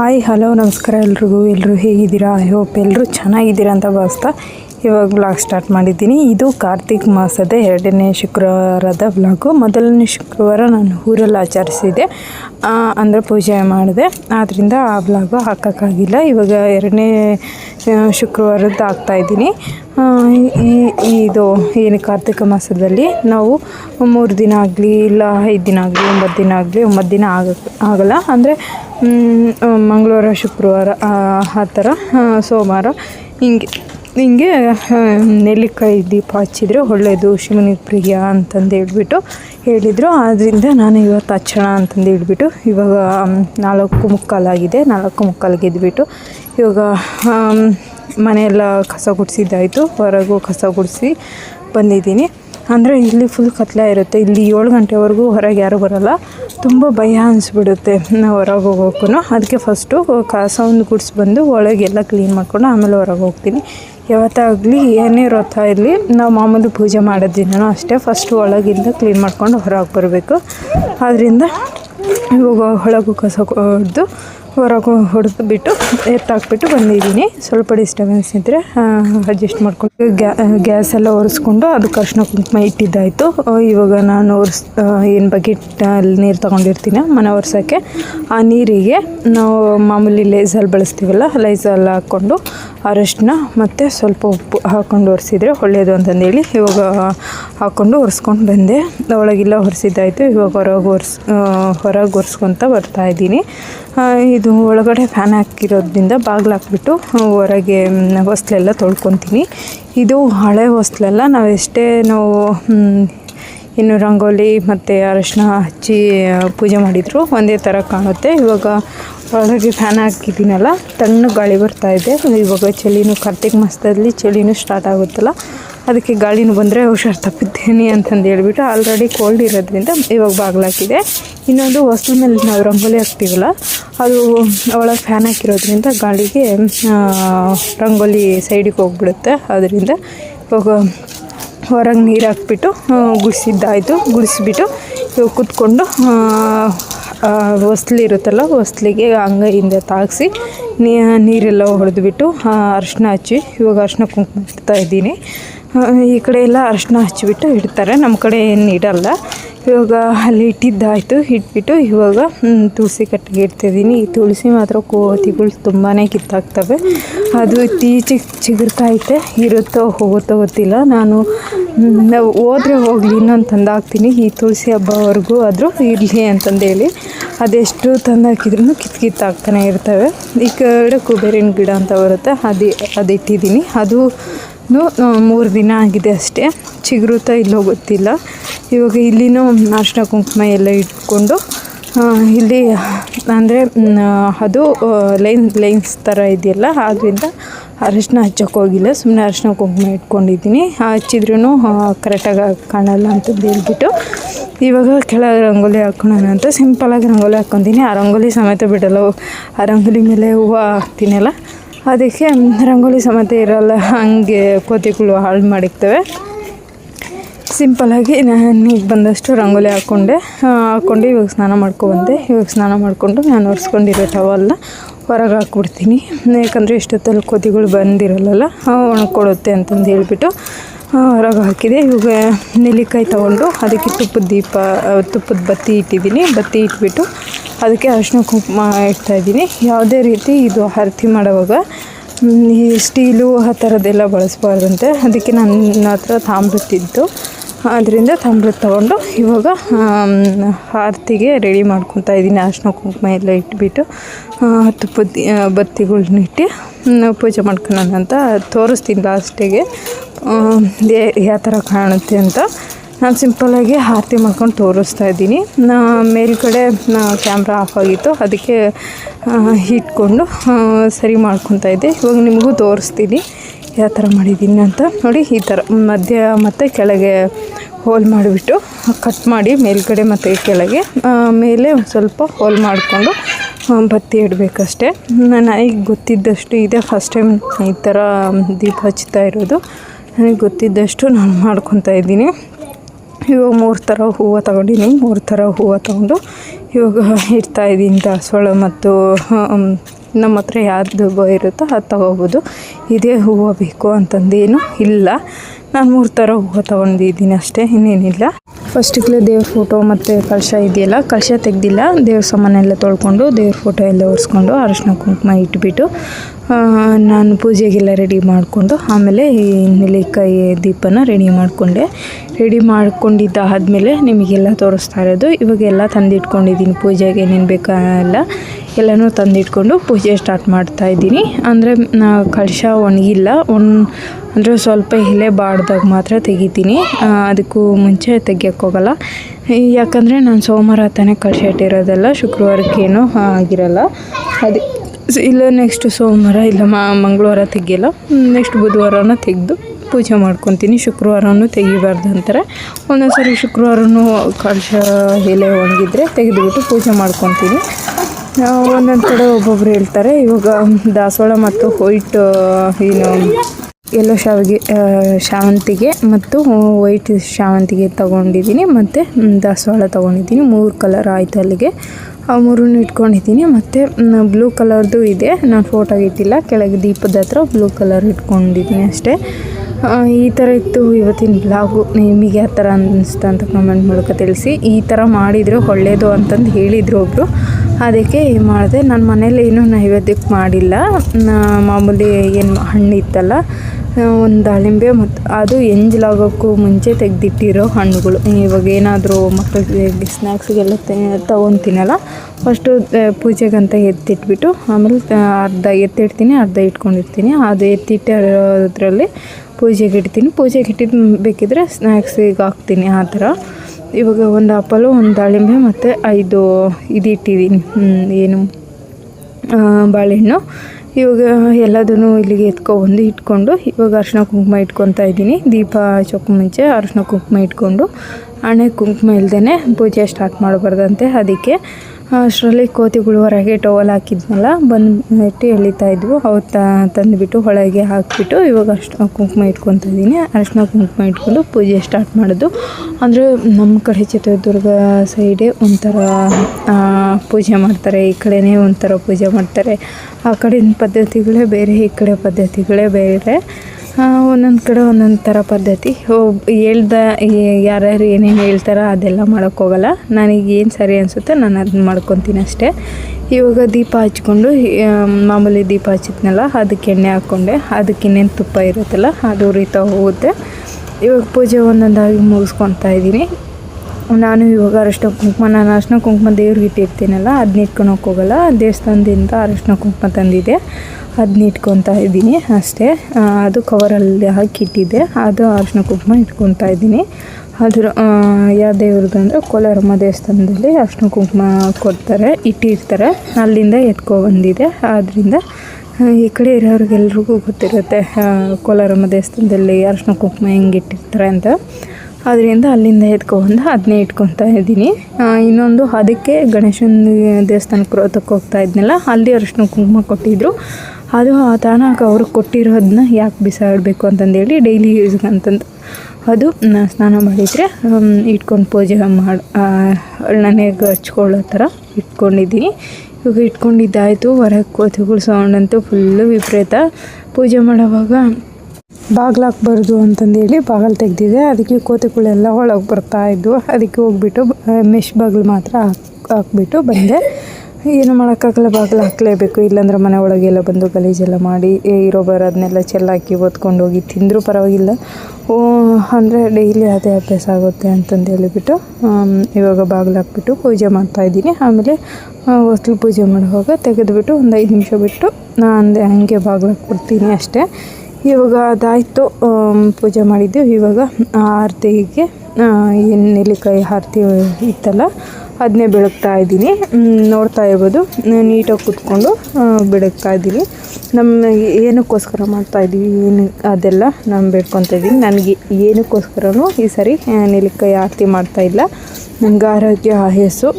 Hi hello ನಮಸ್ಕಾರ ಎಲ್ರಿಗೂ. ಎಲ್ಲರೂ ಹೇಗಿದ್ದೀರಾ? ಐ ಹೋಪ್ ಎಲ್ಲರೂ ಚೆನ್ನಾಗಿದ್ದೀರಾ ಅಂತ ಭಾವಿಸ್ತಾ ಇವಾಗ ಬ್ಲಾಗ್ ಸ್ಟಾರ್ಟ್ ಮಾಡಿದ್ದೀನಿ. ಇದು ಕಾರ್ತಿಕ್ ಮಾಸದ ಎರಡನೇ ಶುಕ್ರವಾರದ ಬ್ಲಾಗು ಮೊದಲನೇ ಶುಕ್ರವಾರ ನಾನು ಊರಲ್ಲಿ ಆಚರಿಸಿದೆ. ಅಂದರೆ ಪೂಜೆ ಮಾಡಿದೆ. ಆದ್ದರಿಂದ ಆ ಬ್ಲಾಗು ಹಾಕೋಕ್ಕಾಗಿಲ್ಲ. ಇವಾಗ ಎರಡನೇ ಶುಕ್ರವಾರದ್ದು ಹಾಕ್ತಾಯಿದ್ದೀನಿ ಈ ಇದು ಏನು ಕಾರ್ತಿಕ ಮಾಸದಲ್ಲಿ ನಾವು ಮೂರು ದಿನ ಆಗಲಿ, ಇಲ್ಲ ಐದು ದಿನ ಆಗಲಿ, ಒಂಬತ್ತು ದಿನ ಆಗಲಿ, ಒಂಬತ್ತು ದಿನ ಆಗ, ಆಗಲ್ಲ. ಅಂದರೆ ಮಂಗಳವಾರ, ಶುಕ್ರವಾರ, ಆ ಥರ ಸೋಮವಾರ ಹಿಂಗೆ. ಹಿಂಗೆ ನೆಲ್ಲಿಕಾಯಿ ದೀಪ ಹಚ್ಚಿದರೆ ಒಳ್ಳೆಯದು ಶಿವನಿಗೆ ಪ್ರಿಯ ಅಂತಂದು ಹೇಳ್ಬಿಟ್ಟು ಹೇಳಿದರು. ಆದ್ದರಿಂದ ನಾನು ಇವತ್ತು ಹಚ್ಚೋಣ ಅಂತಂದು ಹೇಳ್ಬಿಟ್ಟು ಇವಾಗ ನಾಲ್ಕು ಮುಕ್ಕಾಲಾಗಿದೆ. ನಾಲ್ಕು ಮುಕ್ಕಾಲಿಗೆ ಎದ್ಬಿಟ್ಟು ಇವಾಗ ಮನೆಯೆಲ್ಲ ಕಸ ಗುಡಿಸಿದ್ದಾಯಿತು. ಹೊರಗೂ ಕಸ ಗುಡಿಸಿ ಬಂದಿದ್ದೀನಿ. ಅಂದರೆ ಇಲ್ಲಿ ಫುಲ್ ಕತ್ಲೆ ಇರುತ್ತೆ. ಇಲ್ಲಿ ಏಳು ಗಂಟೆವರೆಗೂ ಹೊರಗೆ ಯಾರೂ ಬರೋಲ್ಲ. ತುಂಬ ಭಯ ಅನಿಸ್ಬಿಡುತ್ತೆ ನಾವು ಹೊರಗೆ ಹೋಗೋಕ್ಕೂ ಅದಕ್ಕೆ ಫಸ್ಟು ಕಸ ಒಂದು ಗುಡಿಸ್ಬಂದು ಒಳಗೆಲ್ಲ ಕ್ಲೀನ್ ಮಾಡಿಕೊಂಡು ಆಮೇಲೆ ಹೊರಗೆ ಹೋಗ್ತೀನಿ. ಯಾವತ್ತಾಗಲಿ ಏನೇ ವ್ರತ ಇರಲಿ, ನಾವು ಮಾಮೂಲಿ ಪೂಜೆ ಮಾಡೋದ್ರಿಂದನೂ ಅಷ್ಟೇ ಫಸ್ಟು ಒಳಗಿಂದ ಕ್ಲೀನ್ ಮಾಡ್ಕೊಂಡು ಹೊರಗೆ ಬರಬೇಕು. ಆದ್ದರಿಂದ ಇವಾಗ ಒಳಗೂ ಕಸ ಹೊಡೆದು ಹೊರಗೆ ಹೊಡೆದು ಬಿಟ್ಟು ಎತ್ತಾಕ್ಬಿಟ್ಟು ಬಂದಿದ್ದೀನಿ. ಸ್ವಲ್ಪ ಡಿಸ್ಟರ್ಬೆನ್ಸ್ ಇದ್ದರೆ ಅಡ್ಜಸ್ಟ್ ಮಾಡ್ಕೊಂಡು ಗ್ಯಾ ಗ್ಯಾಸ್ ಎಲ್ಲ ಒರೆಸ್ಕೊಂಡು ಅದಕ್ಕೆ ಅರ್ಶಿನ ಕುಂಕುಮ ಇಟ್ಟಿದ್ದಾಯಿತು. ಇವಾಗ ನಾನು ಒರೆಸ್ ಏನು ಬಕೆಟ್ ಅಲ್ಲಿ ನೀರು ತೊಗೊಂಡಿರ್ತೀನಿ? ಮನೆ ಒರೆಸೋಕ್ಕೆ. ಆ ನೀರಿಗೆ ನಾವು ಮಾಮೂಲಿ ಲೇಸಲ್ ಬಳಸ್ತೀವಲ್ಲ ಲೈಸಲ್ ಹಾಕ್ಕೊಂಡು ಅರಶಿನ ಮತ್ತು ಸ್ವಲ್ಪ ಉಪ್ಪು ಹಾಕ್ಕೊಂಡು ಒರೆಸಿದ್ರೆ ಒಳ್ಳೆಯದು ಅಂತಂದೇಳಿ ಇವಾಗ ಹಾಕ್ಕೊಂಡು ಒರೆಸ್ಕೊಂಡು ಬಂದೆ. ಒಳಗಿಲ್ಲ ಒರೆಸಿದ್ದಾಯಿತು. ಇವಾಗ ಹೊರಗೆ ಒರೆಸ್ ಹೊರಗೆ ಒರೆಸ್ಕೊತ ಬರ್ತಾ ಇದು ಇದು ಒಳಗಡೆ ಫ್ಯಾನ್ ಹಾಕಿರೋದ್ರಿಂದ ಬಾಗಿಲು ಹಾಕ್ಬಿಟ್ಟು ಹೊರಗೆ ಹೊಸ್ಲೆಲ್ಲ ತೊಳ್ಕೊತೀನಿ. ಇದು ಹಳೆ ಹೊಸ್ಲೆಲ್ಲ ನಾವು ಎಷ್ಟೇ ನಾವು ಇನ್ನು ರಂಗೋಲಿ ಮತ್ತು ಅರಶಿನ ಹಚ್ಚಿ ಪೂಜೆ ಮಾಡಿದ್ರು, ಒಂದೇ ಥರ ಕಾಣುತ್ತೆ. ಇವಾಗ ಒಳಗೆ ಫ್ಯಾನ್ ಹಾಕಿದ್ದೀನಲ್ಲ, ತಣ್ಣು ಗಾಳಿ ಬರ್ತಾ ಇದೆ. ಇವಾಗ ಚಳಿನೂ, ಕಾರ್ತಿಕ್ ಮಾಸದಲ್ಲಿ ಚಳಿನೂ ಸ್ಟಾರ್ಟ್ ಆಗುತ್ತಲ್ಲ, ಅದಕ್ಕೆ ಗಾಳಿನೂ ಬಂದರೆ ಹುಷಾರು ತಪ್ಪಿದ್ದೇನೆ ಅಂತಂದು ಹೇಳ್ಬಿಟ್ಟು ಆಲ್ರೆಡಿ ಕೋಲ್ಡ್ ಇರೋದ್ರಿಂದ ಇವಾಗ ಬಾಗ್ಲಾಕಿದೆ ಇನ್ನೊಂದು ಹೊಸ್ಲ ಮೇಲೆ ನಾವು ರಂಗೋಲಿ ಹಾಕ್ತೀವಲ್ಲ ಅದು ಒಳಗೆ ಫ್ಯಾನ್ ಹಾಕಿರೋದ್ರಿಂದ ಗಾಳಿಗೆ ರಂಗೋಲಿ ಸೈಡಿಗೆ ಹೋಗ್ಬಿಡುತ್ತೆ. ಅದರಿಂದ ಇವಾಗ ಹೊರಗೆ ನೀರು ಹಾಕ್ಬಿಟ್ಟು ಗುಡಿಸಿದ್ದಾಯಿತು. ಗುಡಿಸ್ಬಿಟ್ಟು ಇವಾಗ ಕೂತ್ಕೊಂಡು ಹೊಸ್ಲಿರುತ್ತಲ್ಲ ಹೊಸ್ಲಿಗೆ ಅಂಗೈಯಿಂದ ತಾಗಿಸಿ ನೀರೆಲ್ಲ ಹೊಡೆದ್ಬಿಟ್ಟು ಅರ್ಶಿನ ಹಚ್ಚಿ, ಇವಾಗ ಅರ್ಶಿನ ಕುಂಕುಮ ಇಡ್ತಾ ಇದ್ದೀನಿ. ಈ ಕಡೆ ಎಲ್ಲ ಅರಶಿನ ಹಚ್ಚಿಬಿಟ್ಟು ಇಡ್ತಾರೆ. ನಮ್ಮ ಕಡೆ ಏನು ಇಡಲ್ಲ. ಇವಾಗ ಅಲ್ಲಿ ಇಟ್ಟಿದ್ದಾಯಿತು, ಇಟ್ಬಿಟ್ಟು ಇವಾಗ ತುಳಸಿ ಕಟ್ಟಿಗೆ ಇಡ್ತಿದ್ದೀನಿ. ಈ ತುಳಸಿ ಮಾತ್ರ ಕೋತಿಗಳು ತುಂಬಾ ಕಿತ್ತಾಗ್ತವೆ ಅದು ಇತ್ತೀಚೆಗೆ ಚಿಗುರ್ತಾಯಿತೆ ಇರುತ್ತೋ ಹೋಗುತ್ತೋ ಗೊತ್ತಿಲ್ಲ. ನಾನು ನಾವು ಹೋದ್ರೆ ಹೋಗಲಿ, ಇನ್ನೊಂದು ತಂದಾಕ್ತೀನಿ. ಈ ತುಳಸಿ ಹಬ್ಬವರೆಗೂ ಆದರೂ ಇರಲಿ ಅಂತಂದೇಳಿ ಅದೆಷ್ಟು ತಂದಾಕಿದ್ರೂ ಕಿತ್ ಕಿತ್ತಾಗ್ತಾನೆ ಇರ್ತವೆ. ಈ ಕಡೆ ಕುಬೇರಿನ ಗಿಡ ಅಂತ ಬರುತ್ತೆ. ಅದು ಅದು ಇಟ್ಟಿದ್ದೀನಿ ಅದು ಮೂರು ದಿನ ಆಗಿದೆ ಅಷ್ಟೇ. ಚಿಗುರುತ್ತಾ ಇಲ್ಲೋ ಗೊತ್ತಿಲ್ಲ. ಇವಾಗ ಇಲ್ಲಿನೂ ಅರಿಶಿನ ಕುಂಕುಮ ಎಲ್ಲ ಇಟ್ಕೊಂಡು ಇಲ್ಲಿ ಅಂದರೆ ಅದು ಲೈನ್, ಲೈನ್ಸ್ ಥರ ಇದೆಯಲ್ಲ ಆದ್ದರಿಂದ ಅರಿಶಿನ ಹಚ್ಚೋಕೆ ಹೋಗಿಲ್ಲ. ಸುಮ್ಮನೆ ಅರಿಶಿನ ಕುಂಕುಮ ಇಟ್ಕೊಂಡಿದ್ದೀನಿ. ಹಚ್ಚಿದ್ರೂ ಕರೆಕ್ಟಾಗಿ ಕಾಣಲ್ಲ ಅಂತಂದು ಹೇಳ್ಬಿಟ್ಟು, ಇವಾಗ ಕೆಳಗೆ ರಂಗೋಲಿ ಹಾಕೊಳ್ಳೋಣ ಅಂತ ಸಿಂಪಲಾಗಿ ರಂಗೋಲಿ ಹಾಕ್ಕೊತೀನಿ ಆ ರಂಗೋಲಿ ಸಮೇತ ಬಿಡಲ್ಲ. ಆ ರಂಗೋಲಿ ಮೇಲೆ ಹೂವು ಹಾಕ್ತೀನಲ್ಲ ಅದಕ್ಕೆ ರಂಗೋಲಿ ಸಮೇತ ಇರಲ್ಲ, ಹಾಗೆ ಕೋತಿಗಳು ಹಾಳು ಮಾಡಿರ್ತವೆ. ಸಿಂಪಲಾಗಿ ನನಗೆ ಬಂದಷ್ಟು ರಂಗೋಲಿ ಹಾಕ್ಕೊಂಡೆ ಹಾಕ್ಕೊಂಡು ಇವಾಗ ಸ್ನಾನ ಮಾಡ್ಕೊಬಂದೆ ಇವಾಗ ಸ್ನಾನ ಮಾಡಿಕೊಂಡು ನಾನು ಒರೆಸ್ಕೊಂಡಿರೋ ಟವಲ್ನ ಹೊರಗೆ ಹಾಕ್ಬಿಡ್ತೀನಿ. ಯಾಕಂದರೆ ಇಷ್ಟೊತ್ತಲ್ಲಿ ಕೋತಿಗಳು ಬಂದಿರಲ್ಲ ಒಣಕೊಡುತ್ತೆ ಅಂತಂದು ಹೇಳ್ಬಿಟ್ಟು ಹೊರಗೆ ಹಾಕಿದೆ. ಇವಾಗ ನೆಲ್ಲಿಕಾಯಿ ತೊಗೊಂಡು ಅದಕ್ಕೆ ತುಪ್ಪದ ದೀಪ ತುಪ್ಪದ ಬತ್ತಿ ಇಟ್ಟಿದ್ದೀನಿ. ಬತ್ತಿ ಇಟ್ಬಿಟ್ಟು ಅದಕ್ಕೆ ಅರಿಶಿನ ಕುಂಕುಮ ಇಡ್ತಾಯಿದ್ದೀನಿ ಯಾವುದೇ ರೀತಿ ಇದು ಆರತಿ ಮಾಡುವಾಗ ಈ ಸ್ಟೀಲು ಆ ಥರದ್ದೆಲ್ಲ ಬಳಸಬಾರ್ದಂತೆ. ಅದಕ್ಕೆ ನನ್ನ ಹತ್ರ ತಾಮ್ರತಿತ್ತು ಅದರಿಂದ ತಾಮ್ರದ ತೊಗೊಂಡು ಇವಾಗ ಆರತಿಗೆ ರೆಡಿ ಮಾಡ್ಕೊತಾ ಇದ್ದೀನಿ. ಅರಿಶಿನ ಕುಂಕುಮ ಎಲ್ಲ ಇಟ್ಬಿಟ್ಟು ತುಪ್ಪದ ಬತ್ತಿಗಳನ್ನ ಇಟ್ಟು ಪೂಜೆ ಮಾಡ್ಕೊಳ್ಳೋಣ ಅಂತ ತೋರಿಸ್ತೀನಿ ಲಾಸ್ಟಿಗೆ. ಯಾವ ಥರ ಕಾಣುತ್ತೆ ಅಂತ ನಾನು ಸಿಂಪಲ್ಲಾಗಿ ಆರತಿ ಮಾಡ್ಕೊಂಡು ತೋರಿಸ್ತಾ ಇದ್ದೀನಿ. ನಾ ಮೇಲ್ಗಡೆ ಕ್ಯಾಮ್ರಾ ಆಫ್ ಆಗಿತ್ತು, ಅದಕ್ಕೆ ಇಟ್ಕೊಂಡು ಸರಿ ಮಾಡ್ಕೊತಾ ಇದ್ದೆ. ಇವಾಗ ನಿಮಗೂ ತೋರಿಸ್ತೀನಿ ಯಾವ ಥರ ಮಾಡಿದ್ದೀನಿ ಅಂತ. ನೋಡಿ, ಈ ಥರ. ಮಧ್ಯ ಮತ್ತು ಕೆಳಗೆ ಹೋಲ್ ಮಾಡಿಬಿಟ್ಟು ಕಟ್ ಮಾಡಿ ಮೇಲ್ಗಡೆ ಮತ್ತು ಕೆಳಗೆ ಮೇಲೆ ಒಂದು ಸ್ವಲ್ಪ ಹೋಲ್ ಮಾಡಿಕೊಂಡು ಬತ್ತಿ ಇಡಬೇಕಷ್ಟೆ. ನನಗೆ ಗೊತ್ತಿದ್ದಷ್ಟು ಇದೆ. ಫಸ್ಟ್ ಟೈಮ್ ಈ ಥರ ದೀಪ ಹಚ್ತಾ ಇರೋದು. ನನಗೆ ಗೊತ್ತಿದ್ದಷ್ಟು ನಾನು ಮಾಡ್ಕೊತಾ ಇದ್ದೀನಿ. ಇವಾಗ ಮೂರು ಥರ ಹೂವು ತಗೊಂಡಿನಿ. ಮೂರು ಥರ ಹೂವು ತಗೊಂಡು ಇವಾಗ ಇಡ್ತಾ ಇದ್ದೀನಿ ದಾಸವಾಳ ಮತ್ತು ನಮ್ಮ ಹತ್ರ ಯಾವ್ದು ಇರುತ್ತೋ ಅದು ತಗೋಬೋದು. ಇದೇ ಹೂವು ಬೇಕು ಅಂತಂದೇನು ಇಲ್ಲ. ನಾನು ಮೂರು ಥರ ಹೂವು ತೊಗೊಂಡಿದ್ದೀನಿ ಅಷ್ಟೇ, ಇನ್ನೇನಿಲ್ಲ. ಫಸ್ಟಿಗೆ ದೇವ್ರ ಫೋಟೋ ಮತ್ತು ಕಳಶ ಇದೆಯಲ್ಲ, ಕಳಶ ತೆಗ್ದಿಲ್ಲ. ದೇವ್ರ ಸಾಮಾನೆಲ್ಲ ತೊಳ್ಕೊಂಡು ದೇವ್ರ ಫೋಟೋ ಎಲ್ಲ ಒರೆಸ್ಕೊಂಡು ಅರಶಿನ ಕುಂಕುಮ ಇಟ್ಬಿಟ್ಟು ನಾನು ಪೂಜೆಗೆಲ್ಲ ರೆಡಿ ಮಾಡಿಕೊಂಡು ಆಮೇಲೆ ಈ ನೆಲ್ಲಿಕಾಯಿ ದೀಪನ ರೆಡಿ ಮಾಡಿಕೊಂಡೆ. ರೆಡಿ ಮಾಡ್ಕೊಂಡಿದ್ದಾದಮೇಲೆ ನಿಮಗೆಲ್ಲ ತೋರಿಸ್ತಾ ಇರೋದು, ಇವಾಗೆಲ್ಲ ತಂದಿಟ್ಕೊಂಡಿದ್ದೀನಿ ಪೂಜೆಗೆ ಏನೇನು ಬೇಕಲ್ಲ ಎಲ್ಲನೂ ತಂದಿಟ್ಕೊಂಡು ಪೂಜೆ ಸ್ಟಾರ್ಟ್ ಮಾಡ್ತಾ ಇದ್ದೀನಿ. ಅಂದರೆ ಕಳಶ ಒಣಗಿಲ್ಲ, ಒಣ, ಅಂದರೆ ಸ್ವಲ್ಪ ಎಲೆ ಬಾಡ್ದಾಗ ಮಾತ್ರ ತೆಗಿತೀನಿ. ಅದಕ್ಕೂ ಮುಂಚೆ ತೆಗಿಯೋಕ್ಕೋಗಲ್ಲ ಯಾಕಂದರೆ ನಾನು ಸೋಮವಾರ ತಾನೇ ಕಳಿಸಿ ಇಟ್ಟಿರೋದಲ್ಲ ಶುಕ್ರವಾರಕ್ಕೇನು ಆಗಿರಲ್ಲ. ಅದೇ ಇಲ್ಲ ನೆಕ್ಸ್ಟ್ ಸೋಮವಾರ, ಇಲ್ಲ ಮಂಗಳವಾರ ತೆಗಿಯಲ್ಲ. ನೆಕ್ಸ್ಟ್ ಬುಧವಾರನ ತೆಗೆದು ಪೂಜೆ ಮಾಡ್ಕೊತೀನಿ. ಶುಕ್ರವಾರನೂ ತೆಗಿಬಾರ್ದು ಅಂತಾರೆ. ಒಂದೊಂದು ಸರಿ ಶುಕ್ರವಾರನೂ ಕಳಶ ಎಲೆ ಒಣಗಿದ್ರೆ ತೆಗೆದುಬಿಟ್ಟು ಪೂಜೆ ಮಾಡ್ಕೊತೀನಿ. ಒಂದೊಂದು ಕಡೆ ಒಬ್ಬೊಬ್ರು ಹೇಳ್ತಾರೆ, ಇವಾಗ ದಾಸವಾಳ ಮತ್ತು ವೈಟ್ ಏನು ಎಲ್ಲೋ ಶಾವಿಗೆ ಶಾವಂತಿಗೆ ಮತ್ತು ವೈಟ್ ಶಾವಂತಿಗೆ ತೊಗೊಂಡಿದ್ದೀನಿ ಮತ್ತು ದಾಸವಾಳ ತೊಗೊಂಡಿದ್ದೀನಿ. ಮೂರು ಕಲರ್ ಆಯಿತು ಅಲ್ಲಿಗೆ. ಆ ಮೂರನ್ನು ಇಟ್ಕೊಂಡಿದ್ದೀನಿ ಮತ್ತು ಬ್ಲೂ ಕಲರ್ದು ಇದೆ. ನಾನು ಫೋಟೋ ಇಟ್ಟಿಲ್ಲ. ಕೆಳಗೆ ದೀಪದ ಹತ್ರ ಬ್ಲೂ ಕಲರ್ ಇಟ್ಕೊಂಡಿದ್ದೀನಿ ಅಷ್ಟೇ. ಈ ಥರ ಇತ್ತು ಇವತ್ತಿನ ಬ್ಲಾಗು ನಿಮಗೆ ಯಾವ ಥರ ಅನ್ನಿಸ್ತು ಅಂತ ಕಮೆಂಟ್ ಮೂಲಕ ತಿಳಿಸಿ. ಈ ಥರ ಮಾಡಿದರೆ ಒಳ್ಳೆಯದು ಅಂತಂದು ಹೇಳಿದರು ಒಬ್ಬರು ಅದಕ್ಕೆ ಮಾಡಿದೆ? ನನ್ನ ಮನೇಲಿ ಏನೂ ನೈವೇದ್ಯಕ್ಕೆ ಮಾಡಿಲ್ಲ. ಮಾಮೂಲಿ ಏನು ಹಣ್ಣು ಇತ್ತಲ್ಲ ಒಂದು ದಾಳಿಂಬೆ ಮತ್ತು ಅದು ಎಂಜಲಾಗೋಕ್ಕೂ ಮುಂಚೆ ತೆಗೆದಿಟ್ಟಿರೋ ಹಣ್ಣುಗಳು. ಇವಾಗ ಏನಾದರೂ ಮಕ್ಕಳಿಗೆ ಸ್ನ್ಯಾಕ್ಸಿಗೆಲ್ಲ ತೊಗೊತೀನಲ್ಲ, ಫಸ್ಟು ಪೂಜೆಗಂತ ಎತ್ತಿಟ್ಬಿಟ್ಟು, ಆಮೇಲೆ ಅರ್ಧ ಎತ್ತಿಡ್ತೀನಿ, ಅರ್ಧ ಇಟ್ಕೊಂಡಿರ್ತೀನಿ. ಅದು ಎತ್ತಿಟ್ಟಿರೋದ್ರಲ್ಲಿ ಪೂಜೆಗೆ ಇಡ್ತೀನಿ. ಪೂಜೆಗೆ ಇಟ್ಟಿದ್ದು ಬೇಕಿದ್ರೆ ಸ್ನ್ಯಾಕ್ಸಿಗೆ ಹಾಕ್ತೀನಿ ಆ ಥರ. ಇವಾಗ ಒಂದು ಆಪಲು ಒಂದು ದಾಳಿಂಬೆ ಮತ್ತು ಐದು ಇದು ಇಟ್ಟಿದ್ದೀನಿ ಏನು ಬಾಳೆಹಣ್ಣು. ಇವಾಗ ಎಲ್ಲದನ್ನು ಇಲ್ಲಿಗೆ ಎತ್ಕೊಬಂದು ಇಟ್ಕೊಂಡು, ಇವಾಗ ಅರಿಶಿನ ಕುಂಕುಮ ಇಟ್ಕೊತಾ ಇದ್ದೀನಿ. ದೀಪ ಹಚ್ಚೋಕ್ಕೂ ಮುಂಚೆ ಅರಿಶಿನ ಕುಂಕುಮ ಇಟ್ಕೊಂಡು ಹಣೆ ಕುಂಕುಮ ಇಲ್ದೇ ಪೂಜೆ ಸ್ಟಾರ್ಟ್ ಮಾಡಬಾರ್ದಂತೆ ಅದಕ್ಕೆ. ಅಷ್ಟರಲ್ಲಿ ಕೋತಿಗಳು ಹೊರಗೆ ಟವಲ್ ಹಾಕಿದ್ನಲ್ಲ ಬಂದುಬಿಟ್ಟು ಎಳಿತಾ ಇದ್ವು. ಅವು ತಂದುಬಿಟ್ಟು ಒಳಗೆ ಹಾಕಿಬಿಟ್ಟು ಇವಾಗ ಅಷ್ಟು ಕುಂಕುಮ ಇಟ್ಕೊತಾ ಇದ್ದೀನಿ. ಅರಿಶಿನ ಕುಂಕುಮ ಇಟ್ಕೊಂಡು ಪೂಜೆ ಸ್ಟಾರ್ಟ್ ಮಾಡೋದು. ಅಂದರೆ ನಮ್ಮ ಕಡೆ ಚಿತ್ರದುರ್ಗ ಸೈಡೇ ಒಂಥರ ಪೂಜೆ ಮಾಡ್ತಾರೆ. ಈ ಕಡೆನೇ ಒಂಥರ ಪೂಜೆ ಮಾಡ್ತಾರೆ. ಆ ಕಡೆಯ ಪದ್ಧತಿಗಳೇ ಬೇರೆ, ಈ ಕಡೆ ಪದ್ಧತಿಗಳೇ ಬೇರೆ. ಒಂದೊಂದು ಕಡೆ ಒಂದೊಂದು ಥರ ಪದ್ಧತಿ. ಹೇಳ್ದ ಯಾರ್ಯಾರು ಏನೇನು ಹೇಳ್ತಾರೋ ಅದೆಲ್ಲ ಮಾಡೋಕ್ಕೋಗಲ್ಲ ನನಗೆ ಏನು ಸರಿ ಅನಿಸುತ್ತೆ ನಾನು ಅದನ್ನ ಮಾಡ್ಕೊತೀನಿ ಅಷ್ಟೇ. ಇವಾಗ ದೀಪ ಹಚ್ಕೊಂಡು ಮಾಮೂಲಿ ದೀಪ ಹಚ್ಚಿದ್ನಲ್ಲ, ಅದಕ್ಕೆ ಎಣ್ಣೆ ಹಾಕ್ಕೊಂಡೆ ಅದಕ್ಕೆ ಇನ್ನೇನು ತುಪ್ಪ ಇರುತ್ತಲ್ಲ, ಅದು ಉರಿತಾ ಹೋಗುತ್ತೆ. ಇವಾಗ ಪೂಜೆ ಒಂದೊಂದಾಗಿ ಮುಗಿಸ್ಕೊತಾ ಇದ್ದೀನಿ. ನಾನು ಇವಾಗ ಅರಶಿನ ಕುಂಕುಮ, ನಾನು ಅರಶಿನ ಕುಂಕುಮ ದೇವ್ರಿಗೆ ಇಟ್ಟಿರ್ತೀನಲ್ಲ ಅದನ್ನ ಇಟ್ಕೊಳಕ್ಕೆ ಹೋಗಲ್ಲ. ದೇವಸ್ಥಾನದಿಂದ ಅರಶಿನ ಕುಂಕುಮ ತಂದಿದ್ದೆ ಅದನ್ನ ಇಟ್ಕೊತಾ ಇದ್ದೀನಿ ಅಷ್ಟೇ. ಅದು ಕವರಲ್ಲಿ ಹಾಕಿಟ್ಟಿದ್ದೆ ಅದು ಅರಶಿನ ಕುಂಕುಮ ಇಟ್ಕೊತಾ ಇದ್ದೀನಿ. ಅದ್ರ ಯಾವ ದೇವ್ರದ್ದು ಅಂದರೆ ಕೋಲಾರಮ್ಮ ದೇವಸ್ಥಾನದಲ್ಲಿ ಅರಶಿನ ಕುಂಕುಮ ಕೊಡ್ತಾರೆ ಇಟ್ಟಿರ್ತಾರೆ ಅಲ್ಲಿಂದ ಎತ್ಕೊ ಬಂದಿದೆ. ಆದ್ದರಿಂದ ಈ ಕಡೆ ಇರೋರಿಗೆಲ್ರಿಗೂ ಗೊತ್ತಿರುತ್ತೆ ಕೋಲಾರಮ್ಮ ದೇವಸ್ಥಾನದಲ್ಲಿ ಅರಶಿನ ಕುಂಕುಮ ಹೆಂಗೆ ಇಟ್ಟಿರ್ತಾರೆ ಅಂತ. ಅದರಿಂದ ಅಲ್ಲಿಂದ ಎತ್ಕೊಬಂದು ಅದನ್ನೇ ಇಟ್ಕೊತಾ ಇದ್ದೀನಿ. ಇನ್ನೊಂದು ಅದಕ್ಕೆ ಗಣೇಶನ ದೇವಸ್ಥಾನಕ್ಕೆ ರೋತಕ್ಕೆ ಹೋಗ್ತಾ ಇದ್ನಲ್ಲ, ಅಲ್ಲಿ ಅರಿಶಿನ ಕುಂಕುಮ ಕೊಟ್ಟಿದ್ರು. ಅದು ಆ ತಾನಾಗ ಅವ್ರಿಗೆ ಕೊಟ್ಟಿರೋದನ್ನ ಯಾಕೆ ಬಿಸಾಡಬೇಕು ಅಂತಂದೇಳಿ ಡೈಲಿ ಯೂಸ್ಗೆ ಅಂತಂದು. ಅದು ನಾನು ಸ್ನಾನ ಮಾಡಿದರೆ ಇಟ್ಕೊಂಡು ಪೂಜೆ ಮಾಡಿ ನನಗೆ ಹಚ್ಕೊಳ್ಳೋ ಥರ ಇಟ್ಕೊಂಡಿದ್ದೀನಿ. ಇವಾಗ ಇಟ್ಕೊಂಡಿದ್ದಾಯಿತು, ಹೊರಗೆ ಕೋತಿಗಳು ಸೌಂಡ್ ಅಂತೂ ಫುಲ್ಲು ವಿಪರೀತ. ಪೂಜೆ ಮಾಡೋವಾಗ ಬಾಗ್ಲು ಹಾಕ್ಬಾರ್ದು ಅಂತಂದೇಳಿ ಬಾಗಿಲು ತೆಗೆದಿದೆ. ಅದಕ್ಕೆ ಕೋತಿಗಳೆಲ್ಲ ಒಳಗೆ ಬರ್ತಾ ಇದ್ವು. ಅದಕ್ಕೆ ಹೋಗ್ಬಿಟ್ಟು ಮೆಶ್ ಬಾಗಿಲು ಮಾತ್ರ ಹಾಕ್, ಹಾಕ್ಬಿಟ್ಟು ಬಂದೆ. ಏನು ಮಾಡೋಕ್ಕಾಗಲ್ಲ, ಬಾಗಿಲು ಹಾಕಲೇಬೇಕು. ಇಲ್ಲಾಂದ್ರೆ ಮನೆ ಒಳಗೆಲ್ಲ ಬಂದು ಗಲೀಜೆಲ್ಲ ಮಾಡಿ ಇರೋ ಬರೋದನ್ನೆಲ್ಲ ಚೆಲ್ಲಾಕಿ ಒತ್ಕೊಂಡು ಹೋಗಿ ತಿಂದರೂ ಪರವಾಗಿಲ್ಲ. ಓ, ಅಂದರೆ ಡೈಲಿ ಅದೇ ಅಭ್ಯಾಸ ಆಗುತ್ತೆ ಅಂತಂದು ಹೇಳಿಬಿಟ್ಟು ಇವಾಗ ಬಾಗಿಲು ಹಾಕ್ಬಿಟ್ಟು ಪೂಜೆ ಮಾಡ್ತಾಯಿದ್ದೀನಿ ಆಮೇಲೆ ಹೊಸ್ಲು ಪೂಜೆ ಮಾಡುವಾಗ ತೆಗೆದುಬಿಟ್ಟು ಒಂದು ಐದು ನಿಮಿಷ ಬಿಟ್ಟು ನಾನು ಹಾಗೆ ಬಾಗಿಲು ಹಾಕ್ಬಿಡ್ತೀನಿ ಅಷ್ಟೇ. ಇವಾಗ ಅದಾಯಿತು ಪೂಜೆ ಮಾಡಿದ್ದು ಇವಾಗ ಆರತಿಗೆ ಏನು ನೆಲ್ಲಿಕಾಯಿ ಆರತಿ ಇತ್ತಲ್ಲ ಅದನ್ನೇ ಬೆಳಗ್ತಾ ಇದ್ದೀನಿ. ನೋಡ್ತಾ ಇರ್ಬೋದು. ನೀಟಾಗಿ ಕೂತ್ಕೊಂಡು ಬೆಳಗ್ತಾ ಇದ್ದೀನಿ. ನಮ್ಮ ಏನಕ್ಕೋಸ್ಕರ ಮಾಡ್ತಾ ಇದ್ದೀವಿ, ಏನು ಅದೆಲ್ಲ ನಾನು ಬೇಡ್ಕೊತಾ ಇದ್ದೀನಿ. ನನಗೆ ಏನಕ್ಕೋಸ್ಕರನೂ ಈ ಸರಿ ನೆಲ್ಲಿಕಾಯಿ ಆರತಿ ಮಾಡ್ತಾ ಇಲ್ಲ. ನನಗೆ ಆರೋಗ್ಯ ಆಯಸ್ಸು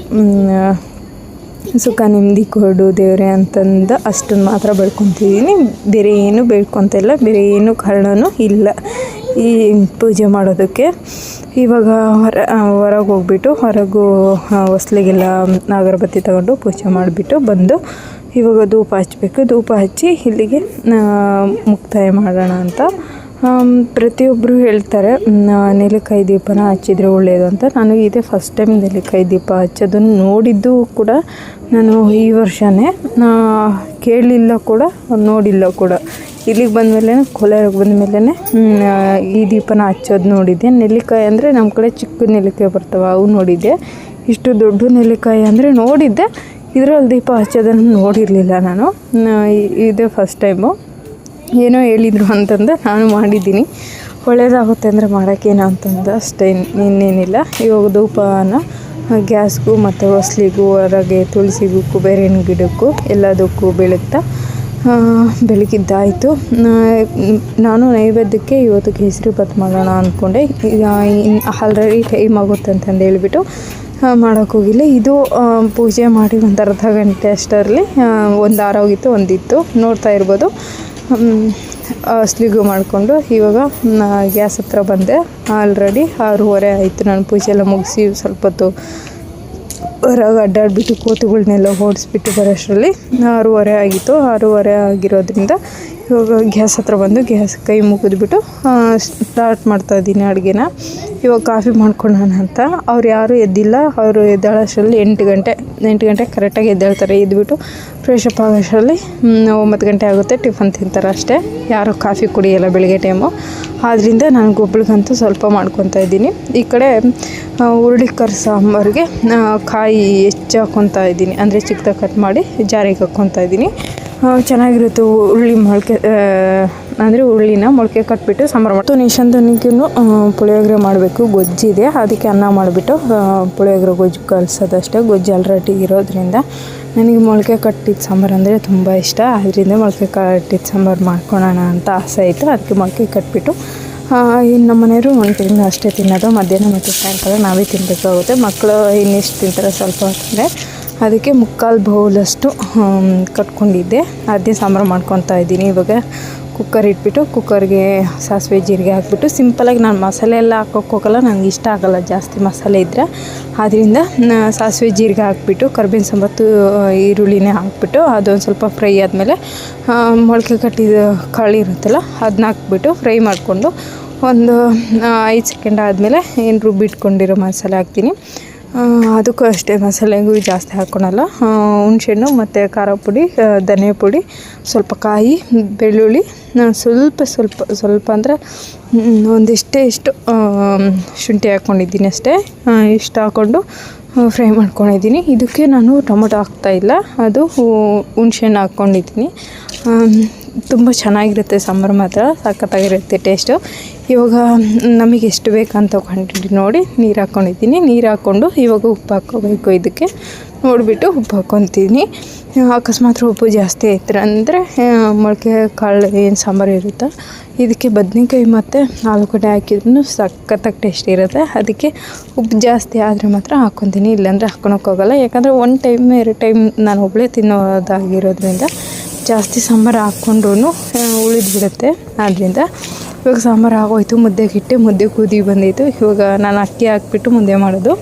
ಸುಖ ನೆಮ್ಮದಿ ಕೊಡು ದೇವರೇ ಅಂತಂದು ಅಷ್ಟನ್ನು ಮಾತ್ರ ಬೆಳ್ಕೊತಿದ್ದೀನಿ ಬೇರೆ ಏನು ಬೇಡ್ಕೊತ ಇಲ್ಲ ಬೇರೆ ಏನು ಕಾರಣನೂ ಇಲ್ಲ. ಈ ಪೂಜೆ ಮಾಡೋದಕ್ಕೆ ಇವಾಗ ಹೊರ ಹೊರಗೆ ಹೋಗ್ಬಿಟ್ಟು, ಹೊರಗೂ ಹೊಸ್ಲಿಗೆಲ್ಲ ಅಗರಬತ್ತಿ ತಗೊಂಡು ಪೂಜೆ ಮಾಡಿಬಿಟ್ಟು ಬಂದು ಇವಾಗ ಧೂಪ ಹಚ್ಚಬೇಕು ಧೂಪ ಹಚ್ಚಿ ಇಲ್ಲಿಗೆ ಮುಕ್ತಾಯ ಮಾಡೋಣ ಅಂತ ಪ್ರತಿಯೊಬ್ಬರು ಹೇಳ್ತಾರೆ ನೆಲ್ಲಿಕಾಯಿ ದೀಪನ ಹಚ್ಚಿದ್ರೆ ಒಳ್ಳೆಯದು ಅಂತ. ನಾನು ಇದೇ ಫಸ್ಟ್ ಟೈಮ್ ನೆಲ್ಲಿಕಾಯಿ ದೀಪ ಹಚ್ಚೋದನ್ನು ನೋಡಿದ್ದು ಕೂಡ ನಾನು ಈ ವರ್ಷವೇ ಕೇಳಲಿಲ್ಲ ಕೂಡ, ನೋಡಿಲ್ಲ ಕೂಡ. ಇಲ್ಲಿಗೆ ಬಂದಮೇಲೆ ಕೋಲಾರಕ್ಕೆ ಬಂದಮೇಲೆ ಈ ದೀಪನ ಹಚ್ಚೋದು ನೋಡಿದ್ದೆ. ನೆಲ್ಲಿಕಾಯಿ ಅಂದರೆ ನಮ್ಮ ಕಡೆ ಚಿಕ್ಕ ನೆಲ್ಲಿಕಾಯಿ ಬರ್ತವೆ, ಅವು ನೋಡಿದ್ದೆ. ಇಷ್ಟು ದೊಡ್ಡ ನೆಲ್ಲಿಕಾಯಿ ಅಂದರೆ ನೋಡಿದ್ದೆ. ಇದರಲ್ಲಿ ದೀಪ ಹಚ್ಚೋದನ್ನು ನೋಡಿರಲಿಲ್ಲ ನಾನು. ಇದೇ ಫಸ್ಟ್ ಟೈಮು ಏನೋ ಹೇಳಿದರು ಅಂತಂದು ನಾನು ಮಾಡಿದ್ದೀನಿ. ಒಳ್ಳೆಯದಾಗುತ್ತೆ ಅಂದರೆ ಮಾಡೋಕ್ಕೇನೋ ಅಂತಂದು ಅಷ್ಟೇ, ಇನ್ನೇನಿಲ್ಲ. ಇವಾಗ ಧೂಪನ ಗ್ಯಾಸ್ಗೂ ಮತ್ತು ಹೊಸ್ಲಿಗೂ, ಹೊರಗೆ ತುಳಸಿಗೂ, ಕುಬೇರಿನ ಗಿಡಕ್ಕೂ ಎಲ್ಲದಕ್ಕೂ ಬೆಳಗ್ತಾ ಬೆಳಗಿದ್ದಾಯಿತು. ನಾನು ನೈವೇದ್ಯಕ್ಕೆ ಇವತ್ತು ಕೇಸರಿ ಭಾತ್ ಮಾಡೋಣ ಅಂದ್ಕೊಂಡೆ ಈಗ ಆಲ್ರೆಡಿ ಟೈಮ್ ಆಗುತ್ತೆ ಅಂತಂದು ಹೇಳ್ಬಿಟ್ಟು ಮಾಡೋಕ್ಕೆ ಹೋಗಿಲ್ಲ. ಇದು ಪೂಜೆ ಮಾಡಿ ಒಂದು ಅರ್ಧ ಗಂಟೆ ಅಷ್ಟರಲ್ಲಿ ಒಂದು ಆರೋಗಿತ್ತು ಒಂದಿತ್ತು. ನೋಡ್ತಾ ಇರ್ಬೋದು. ಸ್ಲಿಗು ಮಾಡಿಕೊಂಡು ಇವಾಗ ಗ್ಯಾಸ್ ಹತ್ರ ಬಂದೆ. ಆಲ್ರೆಡಿ ಆರೂವರೆ ಆಯಿತು. ನಾನು ಪೂಜೆ ಎಲ್ಲ ಮುಗಿಸಿ ಸ್ವಲ್ಪ ಹೊತ್ತು ಹೊರಗೆ ಅಡ್ಡಾಡಿಬಿಟ್ಟು ಕೋತುಗಳನ್ನೆಲ್ಲ ಓಡಿಸ್ಬಿಟ್ಟು ಬರೋಷ್ಟರಲ್ಲಿ ಆರೂವರೆ ಆಗಿತ್ತು. ಆರೂವರೆ ಆಗಿರೋದ್ರಿಂದ ಇವಾಗ ಗ್ಯಾಸ್ ಹತ್ರ ಬಂದು ಗ್ಯಾಸ್ ಕೈ ಮುಗಿದ್ಬಿಟ್ಟು ಸ್ಟಾರ್ಟ್ ಮಾಡ್ತಾ ಇದ್ದೀನಿ ಅಡುಗೆನ. ಇವಾಗ ಕಾಫಿ ಮಾಡ್ಕೊಳ್ಳೋಣ ಅಂತ. ಅವ್ರು ಯಾರೂ ಎದ್ದಿಲ್ಲ, ಅವರು ಎದ್ದೇಳೋಷ್ಟರಲ್ಲಿ ಎಂಟು ಗಂಟೆ ಎಂಟು ಗಂಟೆ ಕರೆಕ್ಟಾಗಿ ಎದ್ದೇಳ್ತಾರೆ. ಇದ್ಬಿಟ್ಟು ಫ್ರೆಶ್ ಅಪ್ ಆಗೋಷ್ಟರಲ್ಲಿ ಒಂಬತ್ತು ಗಂಟೆ ಆಗುತ್ತೆ, ಟಿಫನ್ ತಿಂತಾರೆ ಅಷ್ಟೇ. ಯಾರೂ ಕಾಫಿ ಕುಡಿಯಲ್ಲ ಬೆಳಗ್ಗೆ ಟೈಮು ಆದ್ದರಿಂದ ನಾನು ಗೊಬ್ಬಳಿಗಂತೂ ಸ್ವಲ್ಪ ಮಾಡ್ಕೊತಾ ಇದ್ದೀನಿ. ಈ ಕಡೆ ಹುರುಳಿಕರ್ ಸಾಂಬಾರಿಗೆ ಕಾಯಿ ಹೆಚ್ಚು ಹಾಕ್ಕೊತಾ ಇದ್ದೀನಿ. ಅಂದರೆ ಚಿಕ್ಕದಾಗಿ ಕಟ್ ಮಾಡಿ ಜಾರಿಗೆ ಹಾಕ್ಕೊತಾ ಇದ್ದೀನಿ. ಚೆನ್ನಾಗಿರುತ್ತೆ ಹುರುಳಿ ಮೊಳಕೆ ಅಂದರೆ ಹುರುಳಿನ ಮೊಳಕೆ ಕಟ್ಬಿಟ್ಟು ಸಾಂಬಾರು ಮಾಡ್ತು ನಿಶಾಂತನಿಗೂ ಪುಳಿಯೋಗರೆ ಮಾಡಬೇಕು, ಗೊಜ್ಜಿದೆ. ಅದಕ್ಕೆ ಅನ್ನ ಮಾಡಿಬಿಟ್ಟು ಪುಳಿಯೋಗರೆ ಗೊಜ್ಜು ಕಲಿಸೋದಷ್ಟೇ. ಗೊಜ್ಜು ಆಲ್ರೆಡಿ ಇರೋದ್ರಿಂದ ನನಗೆ ಮೊಳಕೆ ಕಟ್ಟಿದ ಸಾಂಬಾರು ಅಂದರೆ ತುಂಬ ಇಷ್ಟ. ಅದರಿಂದ ಮೊಳಕೆ ಕಟ್ಟಿದ ಸಾಂಬಾರು ಮಾಡ್ಕೊಳೋಣ ಅಂತ ಆಸೆ ಇತ್ತು. ಅದಕ್ಕೆ ಮೊಳಕೆ ಕಟ್ಬಿಟ್ಟು ಇನ್ನು ನಮ್ಮ ಮನೆಯವರು ತಿಂಗಳು ಅಷ್ಟೇ ತಿನ್ನೋದು. ಮಧ್ಯಾಹ್ನ ಮತ್ತು ಸಾಯಂಕಾಲ ನಾವೇ ತಿನ್ನಬೇಕಾಗುತ್ತೆ ಮಕ್ಕಳು ಇನ್ನಿಷ್ಟು ತಿಂತಾರೆ? ಸ್ವಲ್ಪ ಹೊತ್ತಿಗೆ ಅದಕ್ಕೆ ಮುಕ್ಕಾಲು ಬೌಲಷ್ಟು ಕಟ್ಕೊಂಡಿದ್ದೆ. ಅದೇ ಸಾಂಬಾರು ಮಾಡ್ಕೊತಾ ಇದ್ದೀನಿ. ಇವಾಗ ಕುಕ್ಕರ್ ಇಟ್ಬಿಟ್ಟು ಕುಕ್ಕರ್ಗೆ ಸಾಸಿವೆ ಜೀರಿಗೆ ಹಾಕ್ಬಿಟ್ಟು ಸಿಂಪಲಾಗಿ ನಾನು ಮಸಾಲೆ ಎಲ್ಲ ಹಾಕೋಕೆ ಹೋಗಲ್ಲ ನನಗೆ ಇಷ್ಟ ಆಗಲ್ಲ ಜಾಸ್ತಿ ಮಸಾಲೆ ಇದ್ದರೆ ಆದ್ದರಿಂದ ಸಾಸಿವೆ ಜೀರಿಗೆ ಹಾಕ್ಬಿಟ್ಟು, ಕರ್ಬೇವಿನ ಸಂಬತ್ತು ಈರುಳ್ಳಿನೇ ಹಾಕ್ಬಿಟ್ಟು, ಅದೊಂದು ಸ್ವಲ್ಪ ಫ್ರೈ ಆದಮೇಲೆ ಮೊಳಕೆ ಕಟ್ಟಿದ ಕಾಳು ಇರುತ್ತಲ್ಲ ಅದನ್ನ ಹಾಕ್ಬಿಟ್ಟು ಫ್ರೈ ಮಾಡಿಕೊಂಡು, ಒಂದು ಐದು ಸೆಕೆಂಡ್ ಆದಮೇಲೆ ಏನು ರುಬ್ಬಿಟ್ಕೊಂಡಿರೋ ಮಸಾಲೆ ಹಾಕ್ತೀನಿ. ಅದಕ್ಕೂ ಅಷ್ಟೇ ಮಸಾಲೆಗೂ ಜಾಸ್ತಿ ಹಾಕ್ಕೊಳಲ್ಲ ಹುಣಸೆಹಣ್ಣು ಮತ್ತು ಖಾರ ಪುಡಿ ಧನೆ ಪುಡಿ, ಸ್ವಲ್ಪ ಕಾಯಿ, ಬೆಳ್ಳುಳ್ಳಿ ನಾನು ಸ್ವಲ್ಪ ಸ್ವಲ್ಪ ಸ್ವಲ್ಪ ಅಂದರೆ ಒಂದಿಷ್ಟೇ ಇಷ್ಟು ಶುಂಠಿ ಹಾಕ್ಕೊಂಡಿದ್ದೀನಿ ಅಷ್ಟೇ. ಇಷ್ಟು ಹಾಕ್ಕೊಂಡು ಫ್ರೈ ಮಾಡ್ಕೊಂಡಿದ್ದೀನಿ. ಇದಕ್ಕೆ ನಾನು ಟೊಮೊಟೊ ಹಾಕ್ತಾಯಿಲ್ಲ ಅದು ಹುಣ್ಸೆಹಣ್ಣು ಹಾಕ್ಕೊಂಡಿದ್ದೀನಿ ತುಂಬ ಚೆನ್ನಾಗಿರುತ್ತೆ ಸಾಂಬಾರು ಮಾತ್ರ, ಸಖತ್ತಾಗಿರುತ್ತೆ ಟೇಸ್ಟು ಇವಾಗ ನಮಗೆ ಎಷ್ಟು ಬೇಕಂತ ಕ್ವಾಂಟಿಟಿ ನೋಡಿ ನೀರು ಹಾಕ್ಕೊಂಡಿದ್ದೀನಿ ನೀರು ಹಾಕ್ಕೊಂಡು ಇವಾಗ ಉಪ್ಪು ಹಾಕ್ಕೋಬೇಕು ಇದಕ್ಕೆ. ನೋಡಿಬಿಟ್ಟು ಉಪ್ಪು ಹಾಕ್ಕೊತೀನಿ. ಅಕಸ್ಮಾತ್ ಉಪ್ಪು ಜಾಸ್ತಿ ಆಯ್ತು ಅಂದರೆ ಮೊಳಕೆ ಕಾಳು ಏನು ಸಾಂಬಾರು ಇರುತ್ತೆ? ಇದಕ್ಕೆ ಬದನೆಕಾಯಿ ಮತ್ತು ಆಲೂಗಡ್ಡೆ ಹಾಕಿದ್ರೂ ಸಖತ್ತಾಗಿ ಟೇಸ್ಟ್ ಇರುತ್ತೆ. ಅದಕ್ಕೆ ಉಪ್ಪು ಜಾಸ್ತಿ ಆದರೆ ಮಾತ್ರ ಹಾಕ್ಕೊತೀನಿ. ಇಲ್ಲಾಂದರೆ ಹಾಕ್ಕೊಳಕ್ಕೋಗಲ್ಲ ಯಾಕಂದರೆ ಒಂದು ಟೈಮ್ ಎರಡು ಟೈಮ್ ನಾನು ಒಬ್ಬಳೇ ತಿನ್ನೋದಾಗಿರೋದ್ರಿಂದ ಜಾಸ್ತಿ ಸಾಂಬಾರು ಹಾಕ್ಕೊಂಡ್ರೂ ಉಳಿದ್ಬಿಡುತ್ತೆ. ಆದ್ದರಿಂದ ಇವಾಗ ಸಾಂಬಾರು ಆಗೋಯ್ತು ಮುದ್ದೆಗೆ ಹಿಟ್ಟೆ, ಮುದ್ದೆ ಕುದಿ ಬಂದಿತ್ತು ಇವಾಗ ನಾನು ಅಕ್ಕಿ ಹಾಕ್ಬಿಟ್ಟು ಮುದ್ದೆ ಮಾಡೋದು.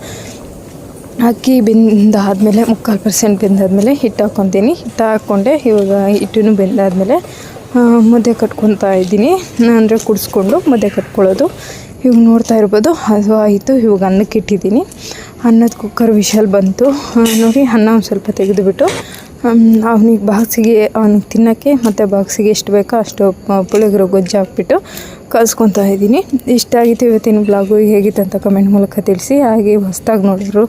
ಅಕ್ಕಿ ಬೆಂದಾದಮೇಲೆ ಮುಕ್ಕಾಲು ಪರ್ಸೆಂಟ್ ಬೆಂದಾದಮೇಲೆ ಹಿಟ್ಟು ಹಾಕ್ಕೊತೀನಿ. ಹಿಟ್ಟು ಹಾಕ್ಕೊಂಡೆ ಇವಾಗ ಹಿಟ್ಟನ್ನು ಬೆಂದಾದಮೇಲೆ ಮುದ್ದೆ ಕಟ್ಕೊತಾ ಇದ್ದೀನಿ. ಅಂದರೆ ಕುಡಿಸ್ಕೊಂಡು ಮುದ್ದೆ ಕಟ್ಕೊಳ್ಳೋದು. ಇವಾಗ ನೋಡ್ತಾ ಇರ್ಬೋದು, ಅದು ಆಯಿತು. ಇವಾಗ ಅನ್ನಕ್ಕೆ ಇಟ್ಟಿದ್ದೀನಿ. ಅನ್ನದ ಕುಕ್ಕರ್ ವಿಶಲ್ ಬಂತು. ನೋಡಿ, ಅನ್ನ ಒಂದು ಸ್ವಲ್ಪ ತೆಗೆದುಬಿಟ್ಟು ಅವನಿಗೆ ಬಾಕ್ಸಿಗೆ, ಅವ್ನಿಗೆ ತಿನ್ನೋಕ್ಕೆ ಮತ್ತು ಬಾಕ್ಸಿಗೆ ಎಷ್ಟು ಬೇಕೋ ಅಷ್ಟು ಪುಳಿಗ್ರ ಗೊಜ್ಜು ಹಾಕ್ಬಿಟ್ಟು ಕಲ್ಸ್ಕೊತಾ ಇದ್ದೀನಿ. ಇಷ್ಟ ಆಗಿತ್ತು ಇವತ್ತಿನ ಬ್ಲಾಗು ಹೇಗಿತ್ತು ಅಂತ ಕಮೆಂಟ್ ಮೂಲಕ ತಿಳಿಸಿ. ಹಾಗೆ ಹೊಸ್ದಾಗಿ ನೋಡಿದ್ರು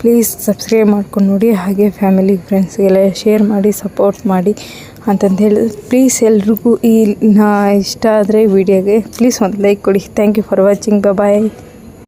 ಪ್ಲೀಸ್ ಸಬ್ಸ್ಕ್ರೈಬ್ ಮಾಡ್ಕೊಂಡು ನೋಡಿ. ಹಾಗೆ ಫ್ಯಾಮಿಲಿ ಫ್ರೆಂಡ್ಸ್ಗೆಲ್ಲ ಶೇರ್ ಮಾಡಿ ಸಪೋರ್ಟ್ ಮಾಡಿ ಅಂತಂದು ಹೇಳಿ ಪ್ಲೀಸ್ ಎಲ್ರಿಗೂ ಈ ಇಷ್ಟ ಆದರೆ ವಿಡಿಯೋಗೆ ಪ್ಲೀಸ್ ಒಂದು ಲೈಕ್ ಕೊಡಿ. Thank you for watching bye